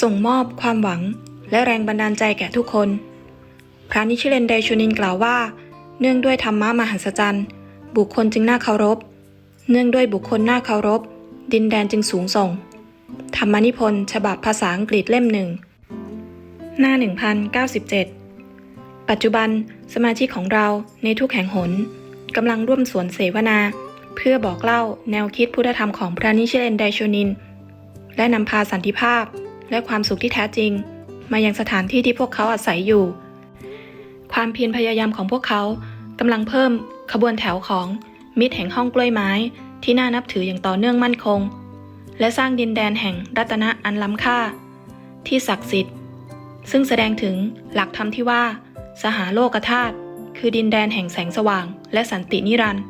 ส่งมอบความหวัง และแรงบันดาลใจแก่ทุกคน พระนิชิเลนไดชูนินกล่าวว่า เนื่องด้วยธรรมะมหัศจรรย์ บุคคลจึงน่าเคารพ เนื่องด้วยบุคคลน่าเคารพ ดินแดนจึงสูงส่ง ธรรมนิพนธ์ฉบับภาษาอังกฤษเล่มหนึ่ง หน้า 1097 ปัจจุบันสมาชิกของเราในทุกแห่งหนกำลังร่วมสวนเสวนา เพื่อบอกเล่าแนวคิดพุทธธรรมของพระนิชิเลนไดโชนิน และนำพาสันติภาพ และความสุขที่แท้จริง มายังสถานที่ที่พวกเขาอาศัยอยู่ ความเพียรพยายามของพวกเขากำลังเพิ่มขบวนแถวของมิตรแห่งห้องกล้วยไม้ ที่น่านับถืออย่างต่อเนื่องมั่นคง และสร้างดินแดนแห่งรัตนะอันล้ำค่า ที่ศักดิ์สิทธิ์ ซึ่งแสดงถึงหลักธรรมที่ว่า สหาโลกธาตุคือดินแดนแห่งแสงสว่าง และสันตินิรันดร์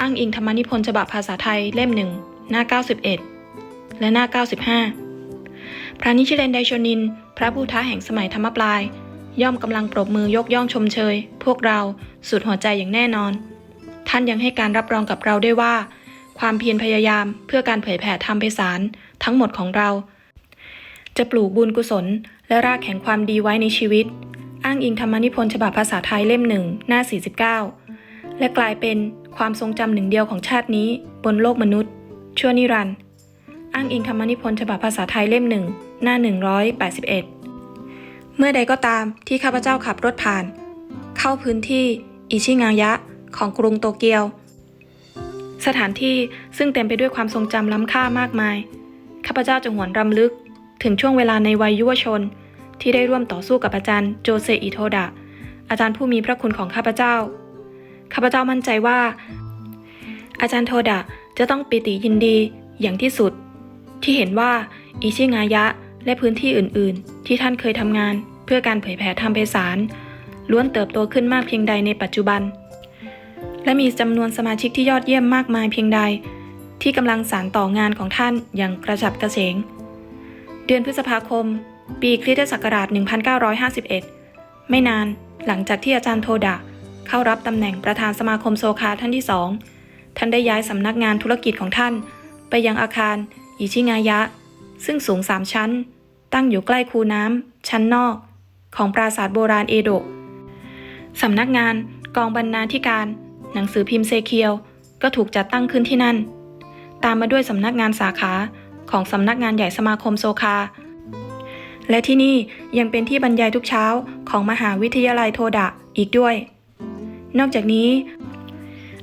อ้างอิงธรรมนิพนธ์ฉบับภาษาไทยเล่มหนึ่งหน้า 91 และหน้า 95 พระนิชิเลนไดชนิน พระผู้ท้าแห่งสมัยธรรมปลาย ย่อมกำลังปรบมือยกย่องชมเชย พวกเราสุดหัวใจอย่างแน่นอน ท่านยังให้การรับรองกับเราด้วยว่า ความเพียรพยายามเพื่อการเผยแผ่ธรรมไพศาลทั้งหมดของเรา จะปลูกบุญกุศล และรากแห่งความดีไว้ในชีวิต อ้างอิงธรรมนิพนธ์ฉบับภาษาไทยเล่มหนึ่งหน้า 49 และกลายเป็นความทรงจำหนึ่งเดียวของชาตินี้ บนโลกมนุษย์ ชั่วนิรันดร์อ้างอิงธรรมนิพนธ์ฉบับภาษาไทยเล่มหนึ่ง หน้า 181 เมื่อใดก็ตามที่ข้าพเจ้าขับรถผ่าน เข้าพื้นที่อิชิงายะของกรุงโตเกียว สถานที่ซึ่งเต็มไปด้วยความทรงจำล้ำค่ามากมาย ข้าพเจ้าจะหวนรำลึกถึงช่วงเวลาในวัยยุวชน ที่ได้ร่วมต่อสู้กับอาจารย์โจเซอิโทดะ อาจารย์ผู้มีพระคุณของข้าพเจ้า ข้าพเจ้ามั่นใจว่า อาจารย์โทดะจะต้องปิติยินดีอย่างที่สุด ที่เห็นว่าอิชิงายะ และพื้นที่อื่นๆ ที่ท่านเคยทำงาน เพื่อการเผยแผ่ธรรมไพศาลล้วนเติบโตขึ้นมากเพียงใดในปัจจุบัน และมีจำนวนสมาชิกที่ยอดเยี่ยมมากมายเพียงใด ที่กำลังสานต่องานของท่านอย่างกระฉับกระเฉง เดือนพฤษภาคม ปีคริสตศักราช 1951 ไม่นานหลังจากที่อาจารย์โทดะเข้ารับตำแหน่งประธานสมาคมโซคาท่านที่สองท่านได้ย้ายสำนักงานธุรกิจของท่าน ไปยังอาคาร อิชิงายะ ซึ่งสูงสามชั้น ตั้งอยู่ใกล้คูน้ำชั้นนอก ของปราสาทโบราณเอโดะสำนักงานกองบรรณาธิการ หนังสือพิมพ์เซเคียว ก็ถูกจัดตั้งขึ้นที่นั่น ตามมาด้วยสำนักงานสาขาของสำนักงานใหญ่สมาคมโซคา และที่นี่ยังเป็นที่บรรยายทุกเช้าของมหาวิทยาลัยโทดะอีกด้วย นอกจากนี้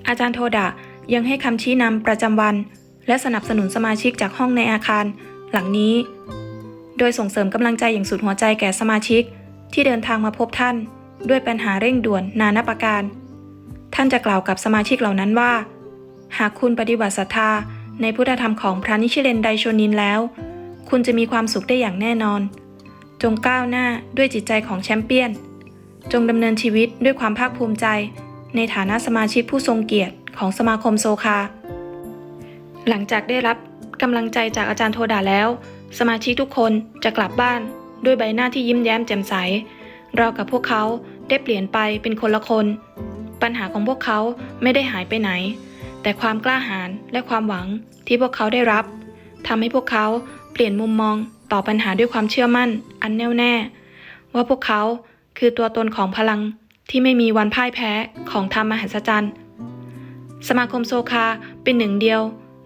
อาจารย์โทดะยังให้คำชี้นำประจำวัน และสนับสนุนสมาชิกจากห้องในอาคาร หลังนี้ โดยส่งเสริมกำลังใจอย่างสุดหัวใจแก่สมาชิก ที่เดินทางมาพบท่าน ด้วยปัญหาเร่งด่วนนานาประการ ท่านจะกล่าวกับสมาชิกเหล่านั้นว่า หากคุณปฏิบัติศรัทธาในพุทธธรรมของพระนิชิเลนไดโชนินแล้ว คุณจะมีความสุขได้อย่างแน่นอน จงก้าวหน้าด้วยจิตใจของแชมเปี้ยน จงดำเนินชีวิตด้วยความภาคภูมิใจ ในฐานะสมาชิกผู้ทรงเกียรติของสมาคมโซคา หลังจากได้รับ กำลังใจจากอาจารย์โทดาแล้ว สมาชิกทุกคนจะกลับบ้าน ด้วยใบหน้าที่ยิ้มแย้มแจ่มใส เรากับพวกเขาได้เปลี่ยนไปเป็นคนละคน ปัญหาของพวกเขาไม่ได้หายไปไหน แต่ความกล้าหาญและความหวังที่พวกเขาได้รับทำให้พวกเขาเปลี่ยนมุมมองต่อปัญหาด้วยความเชื่อมั่น อันแน่วแน่ ว่าพวกเขาคือตัวตนของพลังที่ไม่มีวันพ่ายแพ้ของธรรมมหัศจรรย์ สมาคมโซคาเป็นหนึ่งเดียว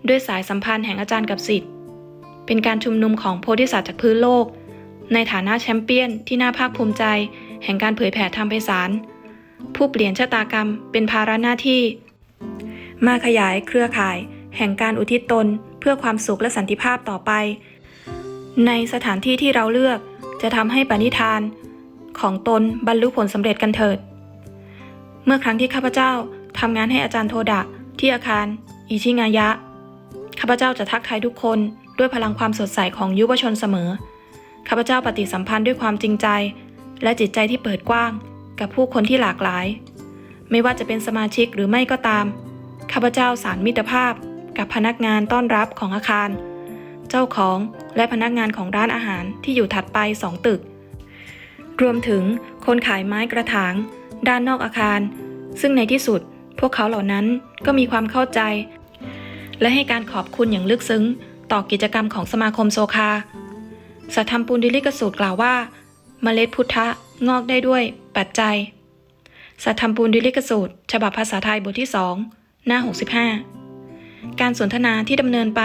ด้วยสายสัมพันธ์แห่งอาจารย์กับศิษย์เป็นการชุมนุมของโพธิสัตว์จากพื้นโลก ในฐานะแชมเปี้ยนที่น่าภาคภูมิใจ แห่งการเผยแผ่ธรรมไพศาลผู้เปลี่ยนชะตากรรมเป็นภาระหน้าที่ มาขยายเครือข่าย แห่งการอุทิศตนเพื่อความสุขและสันติภาพต่อไป ในสถานที่ที่เราเลือกจะทำให้ปณิธาน ของตนบรรลุผลสำเร็จกันเถิด เมื่อครั้งที่ข้าพเจ้าทำงานให้อาจารย์โทดะที่อาคาร อิชิงายะ ข้าพเจ้าจะทักทายทุกคนด้วยพลังความสดใสของยุวชนเสมอ ข้าพเจ้าปฏิสัมพันธ์ด้วยความจริงใจ และจิตใจที่เปิดกว้าง กับผู้คนที่หลากหลาย ไม่ว่าจะเป็นสมาชิกหรือไม่ก็ตาม ข้าพเจ้าสารมิตรภาพ กับพนักงานต้อนรับของอาคาร เจ้าของและพนักงานของร้านอาหารที่อยู่ถัดไปสองตึก รวมถึงคนขายไม้กระถาง ด้านนอกอาคาร ซึ่งในที่สุดพวกเขาเหล่านั้นก็มีความเข้าใจ และให้การขอบคุณอย่างลึกซึ้ง ต่อกิจกรรมของสมาคมโซคาสัทธรรมปุณดิลิกสูตรกล่าวว่าเมล็ดพุทธะงอกได้ด้วย ปัจจัย สัทธรรมปุณดิลิกสูตร ฉบับภาษาไทยบทที่ 2 หน้า 65 การสนทนาที่ดำเนินไป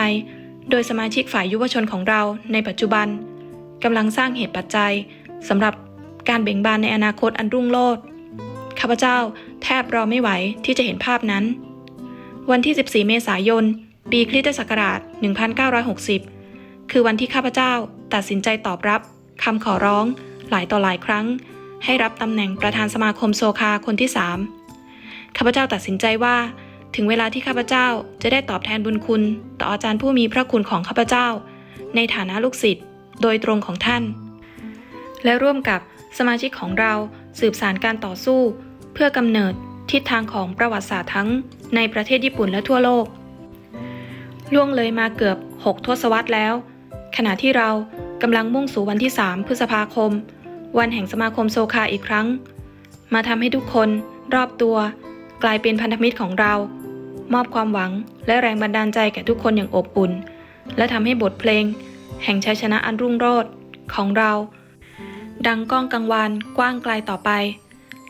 โดยสมาชิกฝ่ายยุวชนของเราในปัจจุบันกำลังสร้างเหตุปัจจัยสำหรับการเบ่งบานในอนาคตอันรุ่งโรจน์ข้าพเจ้าแทบรอไม่ไหวที่จะเห็นภาพนั้น วันที่ 14 เมษายน ปีคริสตศักราช 1960 คือวันที่ข้าพเจ้าตัดสินใจตอบรับคำขอร้องหลายต่อหลายครั้ง ให้รับตำแหน่งประธานสมาคมโซคาคนที่3ข้าพเจ้าตัดสินใจว่าถึงเวลาที่ข้าพเจ้าจะได้ตอบแทนบุญคุณ ต่ออาจารย์ผู้มีพระคุณของข้าพเจ้า ในฐานะลูกศิษย์โดยตรงของท่าน และร่วมกับสมาชิกของเราสืบสารการต่อสู้ เพื่อกำเนิดทิศทางของประวัติศาสตร์ทั้งในประเทศญี่ปุ่นและทั่วโลก ล่วงเลยมาเกือบ 6 ทศวรรษแล้ว ขณะที่เรากำลังมุ่งสู่วันที่ 3 พฤษภาคม วันแห่งสมาคมโซคาอีกครั้ง มาทำให้ทุกคนรอบตัว กลายเป็นพันธมิตรของเรา มอบความหวังและแรงบันดาลใจแก่ทุกคนอย่างอบอุ่น และทำให้บทเพลง แห่งชัยชนะอันรุ่งโรจน์ของเรา ดังก้องกังวานกว้างไกลต่อไป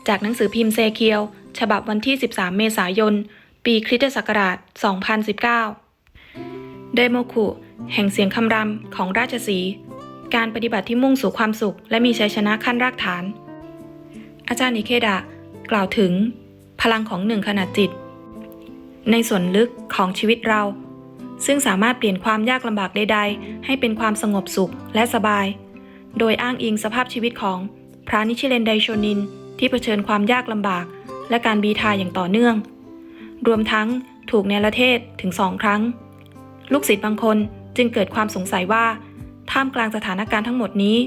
จากหนังสือพิมพ์เซเคียว ฉบับวันที่ 13 เมษายน ปีคริสตศักราช 2019 เดโมคุแห่งเสียงคำรำของราชสี การปฏิบัติที่มุ่งสู่ความสุข และมีชัยชนะขั้นรากฐาน อาจารย์นิเคดะ กล่าวถึง พลังของหนึ่งขนาดจิต ในส่วนลึกของชีวิตเรา ซึ่งสามารถเปลี่ยนความยากลำบากใดๆ ให้เป็นความสงบสุขและสบาย โดยอ้างอิงสภาพชีวิตของพระนิชิเลนไดโชนิน ที่เผชิญความยากลำบาก และการบีทาอย่างต่อเนื่อง รวมทั้งถูกเนรเทศถึงสองครั้ง ลูกศิษย์บางคนจึงเกิดความสงสัยว่า ท่ามกลางสถานการณ์ทั้งหมดนี้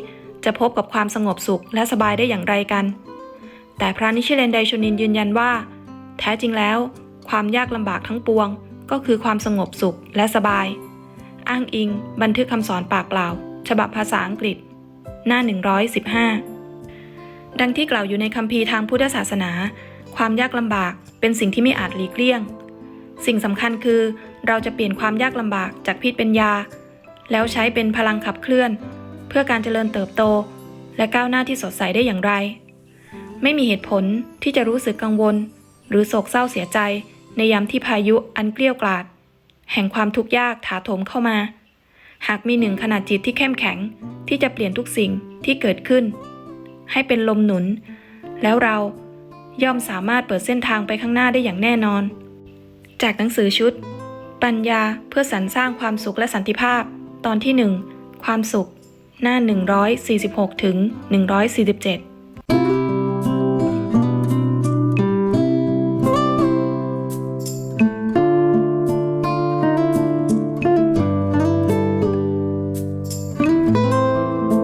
จะพบกับความสงบสุขและสบายได้อย่างไรกัน แต่พระนิชิเลนไดชนินยืนยันว่า แท้จริงแล้ว ความยากลำบากทั้งปวง ก็คือความสงบสุขและสบาย อ้างอิง บันทึกคำสอนปากเปล่า ฉบับภาษาอังกฤษ หน้า 115 ดังที่กล่าวอยู่ในคัมภีร์ทางพุทธศาสนา ความยากลำบากเป็นสิ่งที่ไม่อาจหลีกเลี่ยง สิ่งสำคัญคือ เราจะเปลี่ยนความยากลำบากจากพิษเป็นยา แล้วใช้เป็นพลังขับเคลื่อน เพื่อการเจริญเติบโต และก้าวหน้าที่สดใสได้อย่างไร ไม่มีเหตุผลที่จะรู้สึกกังวล หรือโศกเศร้าเสียใจ ในยามที่พายุอันเกลี้ยกล่อดแห่งความทุกข์ยากถาโถมเข้ามา หากมีหนึ่งขนาดจิตที่เข้มแข็งที่จะเปลี่ยนทุกสิ่งที่เกิดขึ้น ให้เป็นลมหนุน แล้วเราย่อมสามารถเปิดเส้นทางไปข้างหน้าได้อย่างแน่นอน จากหนังสือชุด ปัญญาเพื่อสรรสร้างความสุขและสันติภาพ ตอนที่ 1 ความสุข หน้า 146ถึง147